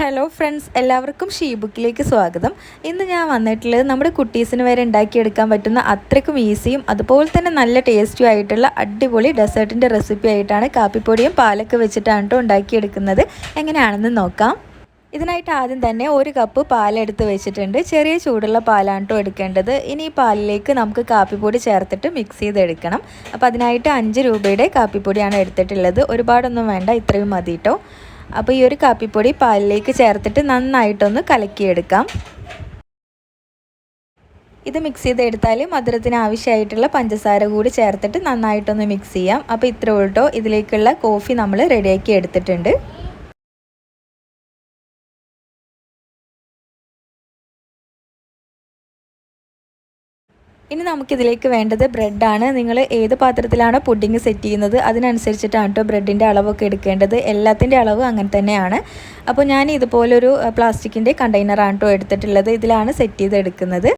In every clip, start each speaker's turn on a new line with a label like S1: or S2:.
S1: Hello friends എല്ലാവർക്കും she ബുക്കിലേക്ക് സ്വാഗതം. ഇന്ന് ഞാൻ വന്നിട്ടുള്ളത് നമ്മുടെ കുട്ടീസിന് വരെ ഉണ്ടാക്കിയെടുക്കാൻ പറ്റുന്ന അത്രയ്ക്കും ഈസിയും അതുപോലെ തന്നെ നല്ല ടേസ്റ്റും ആയിട്ടുള്ള അടിപൊളി ഡെസേർട്ടിന്റെ റെസിപ്പി ആയിട്ടാണ് കാപ്പിപ്പൊടിയും പാലൊക്കെ വെച്ചിട്ടാണ് കേട്ടോ ഉണ്ടാക്കിയെടുക്കുന്നത്. എങ്ങനെയാണെന്ന് നോക്കാം. ഇതിനായിട്ട് ആദ്യം തന്നെ ഒരു കപ്പ് പാലെടുത്ത് വെച്ചിട്ടുണ്ട്. ചെറിയ ചൂടുള്ള പാലാണ് കേട്ടോ എടുക്കേണ്ടത്. ഇനി ഈ പാലിലേക്ക് നമുക്ക് കാപ്പിപ്പൊടി ചേർത്തിട്ട് മിക്സ് ചെയ്തെടുക്കണം. അപ്പോൾ അതിനായിട്ട് അഞ്ച് രൂപയുടെ കാപ്പിപ്പൊടിയാണ് എടുത്തിട്ടുള്ളത്. ഒരുപാടൊന്നും വേണ്ട ഇത്രയും മതി കേട്ടോ അപ്പോൾ ഈ ഒരു കാപ്പിപ്പൊടി പാലിലേക്ക് ചേർത്തിട്ട് നന്നായിട്ടൊന്ന് കലക്കിയെടുക്കാം. ഇത് മിക്സ് ചെയ്തെടുത്താൽ മധുരത്തിന് ആവശ്യമായിട്ടുള്ള പഞ്ചസാര കൂടി ചേർത്തിട്ട് നന്നായിട്ടൊന്ന് മിക്സ് ചെയ്യാം. അപ്പോൾ ഇത്ര ഉൾട്ടോ ഇതിലേക്കുള്ള കോഫി നമ്മൾ റെഡിയാക്കി എടുത്തിട്ടുണ്ട്. ഇനി നമുക്കിതിലേക്ക് വേണ്ടത് ബ്രെഡാണ് നിങ്ങൾ ഏത് പാത്രത്തിലാണ് പുഡിങ് സെറ്റ് ചെയ്യുന്നത് അതിനനുസരിച്ചിട്ടാണ് കേട്ടോ ബ്രെഡിന്റെ അളവൊക്കെ എടുക്കേണ്ടത്. എല്ലാത്തിന്റെ അളവ് അങ്ങനെ തന്നെയാണ്. അപ്പോൾ ഞാൻ ഇതുപോലൊരു പ്ലാസ്റ്റിക്കിന്റെ കണ്ടെയ്നറാണ് കേട്ടോ എടുത്തിട്ടുള്ളത്. ഇതിലാണ് സെറ്റ് ചെയ്ത് എടുക്കുന്നത്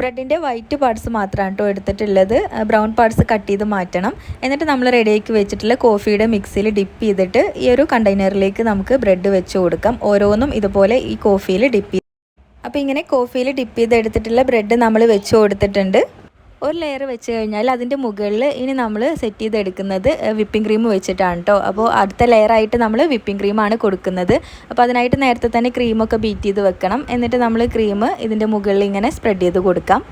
S1: ബ്രെഡിന്റെ വൈറ്റ് പാർട്സ് മാത്രമാണ് കേട്ടോ എടുത്തിട്ടുള്ളത്. ബ്രൗൺ പാർട്സ് കട്ട് ചെയ്ത് മാറ്റണം. എന്നിട്ട് നമ്മൾ റെഡിയാക്കി വെച്ചിട്ടുള്ള കോഫിയുടെ മിക്സിയിൽ ഡിപ്പ് ചെയ്തിട്ട് ഈ ഒരു കണ്ടെയ്നറിലേക്ക് നമുക്ക് ബ്രെഡ് വെച്ച് കൊടുക്കാം. ഓരോന്നും ഇതുപോലെ ഈ കോഫിയിൽ ഡിപ്പ് അപ്പോൾ ഇങ്ങനെ കോഫിയിൽ ഡിപ്പ് ചെയ്തെടുത്തിട്ടുള്ള ബ്രെഡ് നമ്മൾ വെച്ച് കൊടുത്തിട്ടുണ്ട്. ഒരു ലെയർ വെച്ച് കഴിഞ്ഞാൽ അതിന്റെ മുകളിൽ ഇനി നമ്മൾ സെറ്റ് ചെയ്തെടുക്കുന്നത് വിപ്പിംഗ് ക്രീം വെച്ചിട്ടാണ് കേട്ടോ അപ്പോൾ അടുത്ത ലെയറായിട്ട് നമ്മൾ വിപ്പിംഗ് ക്രീമാണ് കൊടുക്കുന്നത്. അപ്പോൾ അതിനായിട്ട് നേരത്തെ തന്നെ ക്രീമൊക്കെ ബീറ്റ് ചെയ്ത് വെക്കണം. എന്നിട്ട് നമ്മൾ ക്രീം ഇതിന്റെ മുകളിൽ ഇങ്ങനെ സ്പ്രെഡ് ചെയ്ത് കൊടുക്കാം.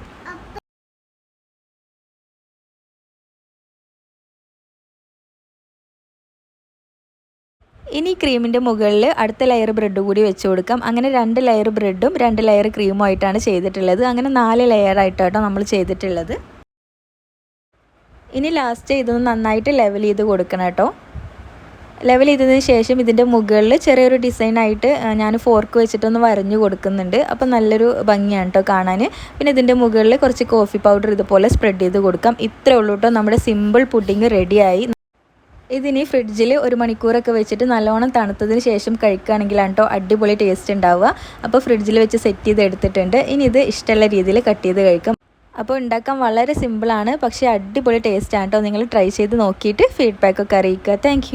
S1: ഇനി ക്രീമിന്റെ മുകളിൽ അടുത്ത ലെയർ ബ്രെഡ് കൂടി വെച്ച് കൊടുക്കാം. അങ്ങനെ രണ്ട് ലെയർ ബ്രെഡും രണ്ട് ലെയർ ക്രീമും ആയിട്ടാണ് ചെയ്തിട്ടുള്ളത്. അങ്ങനെ നാല് ലെയർ ആയിട്ടാട്ടോ നമ്മൾ ചെയ്തിട്ടുള്ളത്. ഇനി ലാസ്റ്റ് ഇതൊന്ന് നന്നായിട്ട് ലെവൽ ചെയ്ത് കൊടുക്കണം കേട്ടോ. ലെവൽ ചെയ്തതിന് ശേഷം ഇതിന്റെ മുകളിൽ ചെറിയൊരു ഡിസൈനായിട്ട് ഞാൻ ഫോർക്ക് വെച്ചിട്ടൊന്ന് വരഞ്ഞു കൊടുക്കുന്നുണ്ട്. അപ്പോൾ നല്ലൊരു ഭംഗിയാണ് കേട്ടോ കാണാൻ പിന്നെ ഇതിന്റെ മുകളിൽ കുറച്ച് കോഫി പൗഡർ ഇതുപോലെ സ്പ്രെഡ് ചെയ്ത് കൊടുക്കാം. ഇത്രേ ഉള്ളൂ കേട്ടോ. നമ്മുടെ സിമ്പിൾ പുഡിങ് റെഡിയായി ഇതിനി ഫ്രിഡ്ജിൽ ഒരു മണിക്കൂറൊക്കെ വെച്ചിട്ട് നല്ലോണം തണുത്തതിന് ശേഷം കഴിക്കുകയാണെങ്കിലാണ് കേട്ടോ അടിപൊളി ടേസ്റ്റ് ഉണ്ടാവുക. അപ്പോൾ ഫ്രിഡ്ജിൽ വെച്ച് സെറ്റ് ചെയ്ത് എടുത്തിട്ടുണ്ട്. ഇനി ഇത് ഇഷ്ടമുള്ള രീതിയിൽ കട്ട് ചെയ്ത് കഴിക്കാം. അപ്പോൾ ഉണ്ടാക്കാൻ വളരെ സിമ്പിളാണ് പക്ഷേ അടിപൊളി ടേസ്റ്റാണ് കേട്ടോ നിങ്ങൾ ട്രൈ ചെയ്ത് നോക്കിയിട്ട് ഫീഡ്ബാക്കൊക്കെ അറിയിക്കുക. താങ്ക്